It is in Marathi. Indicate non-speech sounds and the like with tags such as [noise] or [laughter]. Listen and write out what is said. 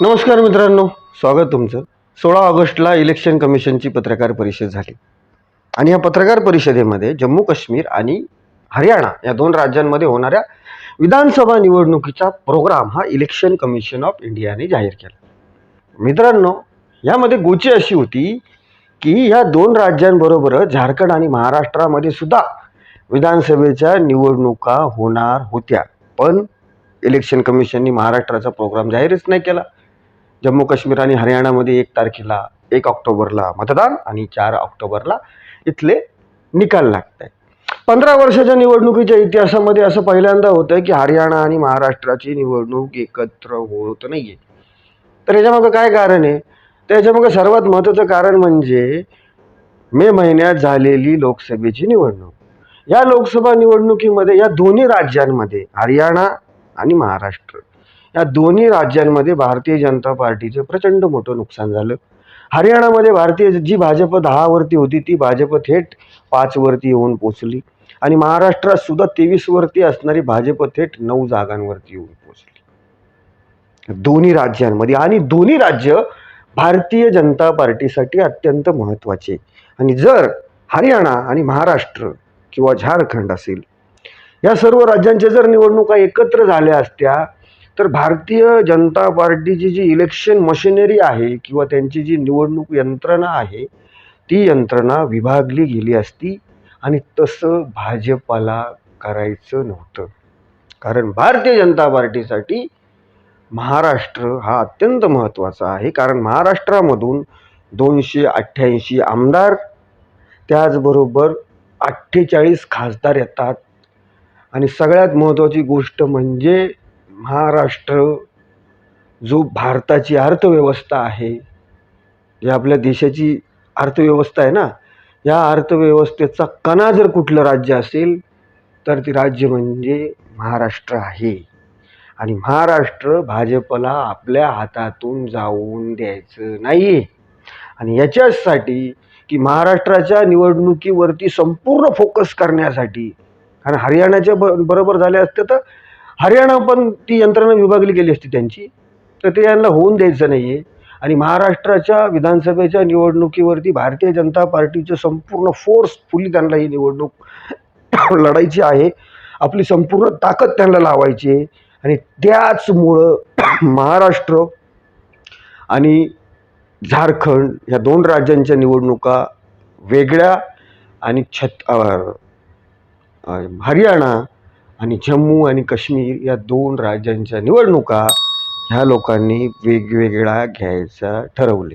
नमस्कार मित्रांनो स्वागत तुमचं. सोळा ऑगस्टला इलेक्शन कमिशनची पत्रकार परिषद झाली. आणि या पत्रकार परिषदेमध्ये जम्मू काश्मीर आणि हरियाणा या दोन राज्यांमध्ये होणाऱ्या विधानसभा निवडणुकीचा प्रोग्राम हा इलेक्शन कमिशन ऑफ इंडियाने जाहीर केला. मित्रांनो यामध्ये गोची अशी होती की या दोन राज्यांबरोबरच झारखंड आणि महाराष्ट्रामध्ये सुद्धा विधानसभेच्या निवडणुका होणार होत्या. पण इलेक्शन कमिशननी महाराष्ट्राचा प्रोग्राम जाहीरच नाही केला. जम्मू काश्मीर आणि हरियाणामध्ये एक तारखेला एक ऑक्टोबरला मतदान आणि चार ऑक्टोबरला इथले निकाल लागत आहे पंधरा वर्षाच्या निवडणुकीच्या इतिहासामध्ये असं पहिल्यांदा होतं की हरियाणा आणि महाराष्ट्राची निवडणूक एकत्र होत नाही आहे तर याच्यामागं काय कारण आहे? तर याच्यामागं सर्वात महत्त्वाचं कारण म्हणजे मे महिन्यात झालेली लोकसभेची निवडणूक. या लोकसभा निवडणुकीमध्ये या दोन्ही राज्यांमध्ये हरियाणा आणि महाराष्ट्र या दोन्ही राज्यांमध्ये भारतीय जनता पार्टीचं प्रचंड मोठं नुकसान झालं. हरियाणामध्ये भारतीय जी भाजप दहावरती होती ती भाजप थेट पाचवरती येऊन पोचली. आणि महाराष्ट्रात सुद्धा तेवीसवरती असणारी भाजप थेट नऊ जागांवरती येऊन पोचली. दोन्ही राज्यांमध्ये आणि दोन्ही राज्य भारतीय जनता पार्टीसाठी अत्यंत महत्त्वाचे. आणि जर हरियाणा आणि महाराष्ट्र किंवा झारखंड असेल या सर्व राज्यांच्या जर निवडणुका एकत्र झाल्या असत्या तर भारतीय जनता पार्टीची जी इलेक्शन मशिनरी आहे किंवा त्यांची जी निवडणूक यंत्रणा आहे ती यंत्रणा विभागली गेली असती आणि तसं भाजपाला करायचं नव्हतं. कारण भारतीय जनता पार्टीसाठी महाराष्ट्र हा अत्यंत महत्त्वाचा आहे. कारण महाराष्ट्रामधून दोनशे अठ्ठ्याऐंशी आमदार त्याचबरोबर अठ्ठेचाळीस खासदार येतात. आणि सगळ्यात महत्त्वाची गोष्ट म्हणजे महाराष्ट्र जो भारताची अर्थव्यवस्था आहे जी आपल्या देशाची अर्थव्यवस्था आहे ना या अर्थव्यवस्थेचा कणा जर कुठलं राज्य असेल तर ते राज्य म्हणजे महाराष्ट्र आहे. आणि महाराष्ट्र भाजपला आपल्या हातातून जाऊन द्यायचं नाही आणि याच्यासाठी की महाराष्ट्राच्या निवडणुकीवरती संपूर्ण फोकस करण्यासाठी कारण हरियाणाच्या ब बरोबर झाले असते तर हरियाणा पण ती यंत्रणा विभागली गेली असती त्यांची. तर ते यांना होऊन द्यायचं नाही आहे आणि महाराष्ट्राच्या विधानसभेच्या निवडणुकीवरती भारतीय जनता पार्टीचं संपूर्ण फोर्सफुली त्यांना ही निवडणूक [coughs] लढायची आहे. आपली संपूर्ण ताकद त्यांना लावायची आहे. आणि त्याचमुळं [coughs] महाराष्ट्र आणि झारखंड ह्या दोन राज्यांच्या निवडणुका वेगळ्या आणि छत हरियाणा आणि जम्मू आणि काश्मीर या दोन राज्यांच्या निवडणुका ह्या लोकांनी वेगवेगळ्या घ्यायचा ठरवले